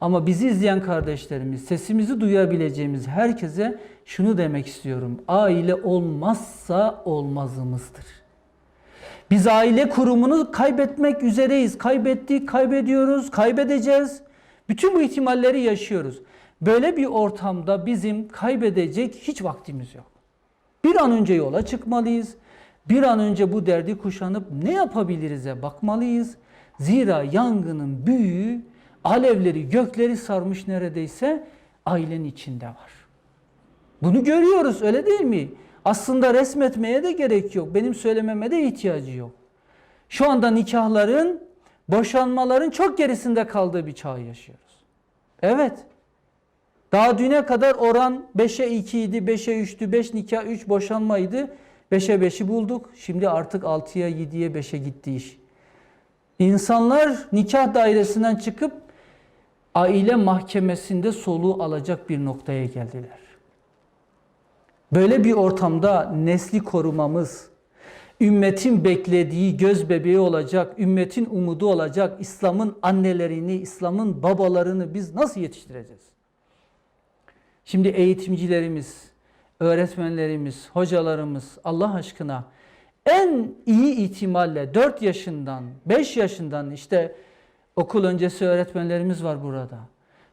Ama bizi izleyen kardeşlerimiz, sesimizi duyabileceğimiz herkese şunu demek istiyorum. Aile olmazsa olmazımızdır. Biz aile kurumunu kaybetmek üzereyiz. Kaybettik, kaybediyoruz, kaybedeceğiz. Bütün bu ihtimalleri yaşıyoruz. Böyle bir ortamda bizim kaybedecek hiç vaktimiz yok. Bir an önce yola çıkmalıyız. Bir an önce bu derdi kuşanıp ne yapabiliriz'e bakmalıyız. Zira yangının büyüğü alevleri gökleri sarmış neredeyse ailenin içinde var. Bunu görüyoruz öyle değil mi? Aslında resmetmeye de gerek yok. Benim söylememe de ihtiyacı yok. Şu anda nikahların, boşanmaların çok gerisinde kaldığı bir çağ yaşıyoruz. Evet. Daha düne kadar oran 5'e 2 idi, 5'e 3'tü, 5 nikah, 3 boşanmaydı. 5'e 5'i bulduk. Şimdi artık 6'ya, 7'ye, 5'e gitti iş. İnsanlar nikah dairesinden çıkıp aile mahkemesinde soluğu alacak bir noktaya geldiler. Böyle bir ortamda nesli korumamız, ümmetin beklediği göz bebeği olacak, ümmetin umudu olacak İslam'ın annelerini, İslam'ın babalarını biz nasıl yetiştireceğiz? Şimdi eğitimcilerimiz, öğretmenlerimiz, hocalarımız Allah aşkına en iyi ihtimalle 4 yaşından, 5 yaşından işte okul öncesi öğretmenlerimiz var burada.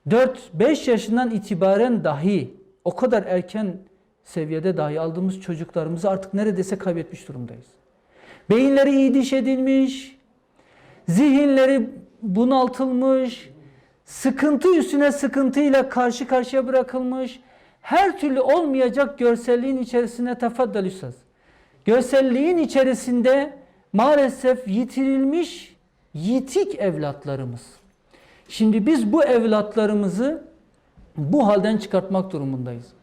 4-5 yaşından itibaren dahi o kadar erken seviyede dahi aldığımız çocuklarımızı artık neredeyse kaybetmiş durumdayız. Beyinleri iyi diş edilmiş, zihinleri bunaltılmış, sıkıntı üstüne sıkıntıyla karşı karşıya bırakılmış, her türlü olmayacak görselliğin içerisine tefaddal üstad. Görselliğin içerisinde maalesef yitirilmiş yitik evlatlarımız. Şimdi biz bu evlatlarımızı bu halden çıkartmak durumundayız.